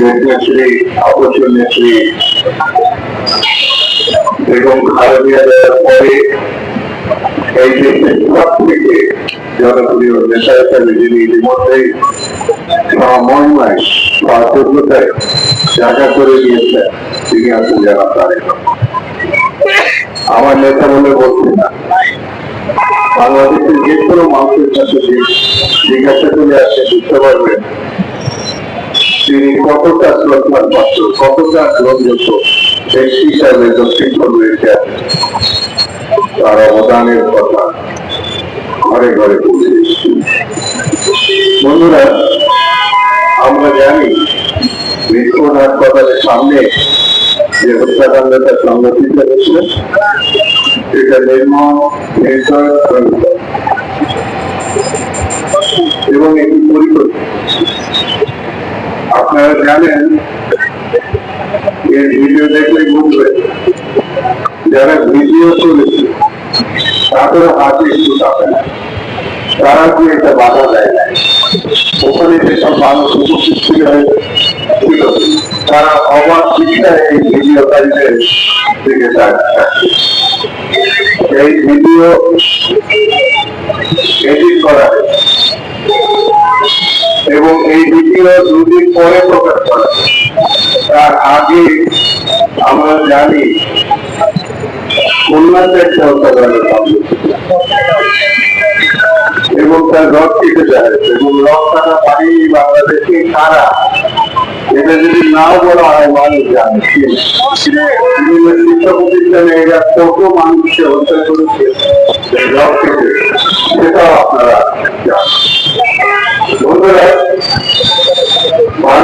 নেত্রী নেত্রী এবং খালেদা দেওয়ার পরে এই সব থেকে জনপ্রিয় নেতা হিসাবে যিনি ইতিমধ্যেই মহিমায় করে দিয়েছেন, তিনি আছেন যারা তারেক আমার নেতা বলে বলছি না। বাংলাদেশের যে কোনো মানুষের কাছে জিজ্ঞাসা করে আসে বুঝতে পারবেন তিনি কতটা শ্রদ্ধার পাত্র কতটা গ্রহণযোগ্য ব্যক্তি হিসাবে দক্ষিণ রয়েছে তার অবদানের কথা ঘরে ঘরে পৌঁছে বন্ধুরা, আমরা জানি মিরপুর হাসপাতালের সামনে যে হত্যাকাণ্ডটা সংগঠিত হয়েছে এটা নির্মম এবং এটি আপনারা জানেন এর ভিডিও দেখলে বুঝবে যারা ভিডিও করেছে তাদের হাতে একটু টাকা নেই তারা কি এটা বাধা দেয় না ওখানে যেসব মানুষ উপস্থিত ছিল, তারা অবাক শিক্ষায় এই ভিডিওকারীদের দিকে তাকাচ্ছে। এই ভিডিও এডিট করা হয়েছে। এবং এই দ্বিতীয় দুদিন পরে প্রকাশ করা। তার আগে আমরা জানি এবং তার রথ কেটে হয়েছে এবং রথ কাটা পানি বাংলাদেশে কারা এটা যদি নাও বলা হয়, মানুষ জানে? বিভিন্ন শিক্ষা প্রতিষ্ঠানে এরা কত মানুষকে হত্যা করেছে রথ কেটে সেটাও আপনারা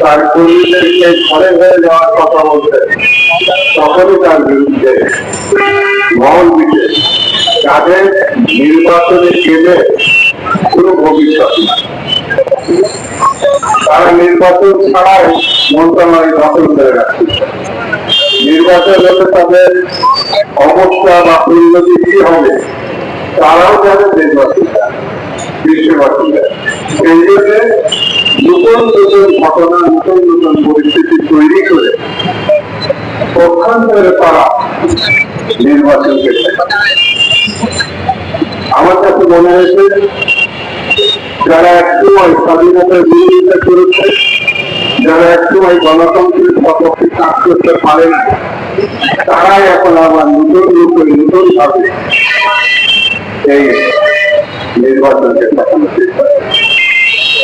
তার কর্মীদেরকে ঘরে ঘরে যাওয়ার কথা বলছেন তখনই তার বিরুদ্ধে মহল বিশেষ তাদের নির্বাচনে গেলে কোনো ভবিষ্যৎ তারা নির্বাচন ছাড়াই মন্ত্রণালয় দখল করে রাখছে। নির্বাচন হলে তাদের অবস্থা বা পরিণতি কি হবে, তারাও জানে দেশবাসীরা, বিশ্ববাসীরা। এই জন্য নতুন নতুন ঘটনা নতুন নতুন পরিস্থিতি তৈরি করে পক্ষান্তরে তারা নির্বাচনকে ঠেকায়। আমার কাছে মনে হয়েছে, যারা একসময় স্বাধীনতার বিরোধিতা করেছে, যারা একসময় গণতন্ত্রের সপক্ষে কাজ করতে পারে না তারাই এখন আবার নতুন রূপে, নতুন ভাবে এই নির্বাচনকে ঠেকানোর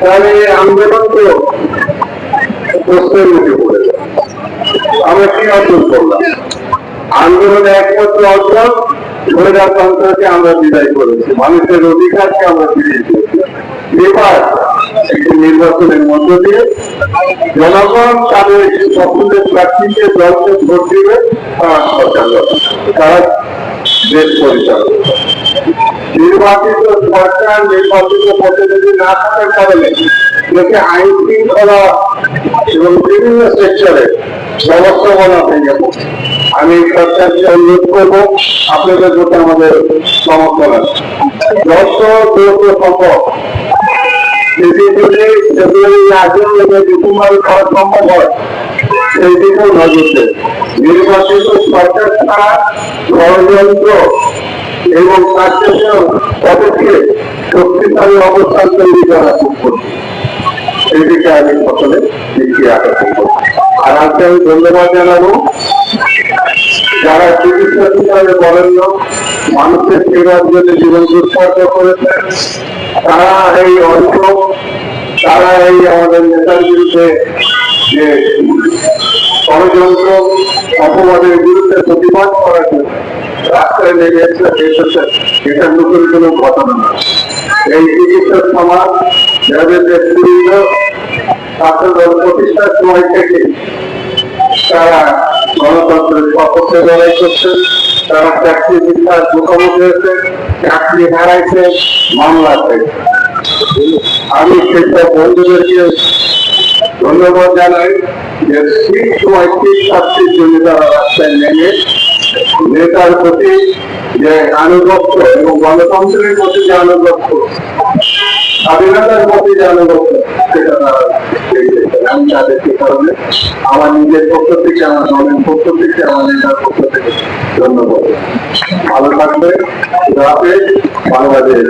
তাহলে আন্দোলন তো প্রশ্নের মুখে পড়ে আমরা কি অর্জন করলাম? আন্দোলনে একমাত্র অর্জন স্বৈরতন্ত্রকে আমরা বিদায় করেছি। মানুষের অধিকারকে আমরা ফিরিয়ে দিয়েছি এবার একটি নির্বাচনের মধ্য দিয়ে জনগণ তাদের পছন্দের প্রার্থীকে দলকে ভোট দিবে তারা সরকার তারা দেশ পরিচালনা। নির্বাচিত সরকার নির্বাচিত প্রতিনিধি না থাকার কারণে দেশে আইন শৃঙ্খলা এবং বিভিন্ন সেক্টরে ব্যবস্থাপনা ভেঙে পড়ছে আমি সরকারকে অনুরোধ করব, আপনাদের প্রতি আমাদের সমর্থন আছে। সম্ভব হয় নির্বাচিত সরকার ষড়যন্ত্র এবং কার্যকর পদক্ষেপ শক্তিশালী অবস্থান তৈরি করা খুব কঠিন। সেদিকে আমি সকলে দৃষ্টি আকর্ষণ আর আজকে আমি ধন্যবাদ জানাব যারা চিকিৎসা হিসাবে বরেণ্য মানুষের সেবার জন্য জীবন উৎসর্গ করেছেন তারা এই অর্থ তারা এই আমাদের নেতার বিরুদ্ধে যে ষড়যন্ত্র, অপবাদের বিরুদ্ধে প্রতিবাদ করার জন্য রাস্তায় এটা নতুন কোনো ঘটনা না। এই সমাজ, যাদের দল প্রতিষ্ঠার সময় থেকে তারা গণতন্ত্রের সপক্ষে লড়াই করছে, তারা চাকরি মিথ্যার মুখোমুখি হয়েছে চাকরি হারাইছে, মামলা থেকে আমি সেসব বন্ধুদেরকে ধন্যবাদ জানাই যে ঠিক সময় ঠিক শাস্তির জন্য তারা রাস্তায় নেমে নেতার প্রতি যে আনুগত্য এবং গণতন্ত্রের প্রতি যে আনুগত্য, স্বাধীনতার প্রতি যে আনুগত্য, সেটা তারা আমি তাদেরকে কারণে আমার নিজের পক্ষ থেকে, আমার দলের পক্ষ থেকে, আমার নেতার পক্ষ থেকে ধন্যবাদ। ভালো থাকবে রাতে বাংলাদেশ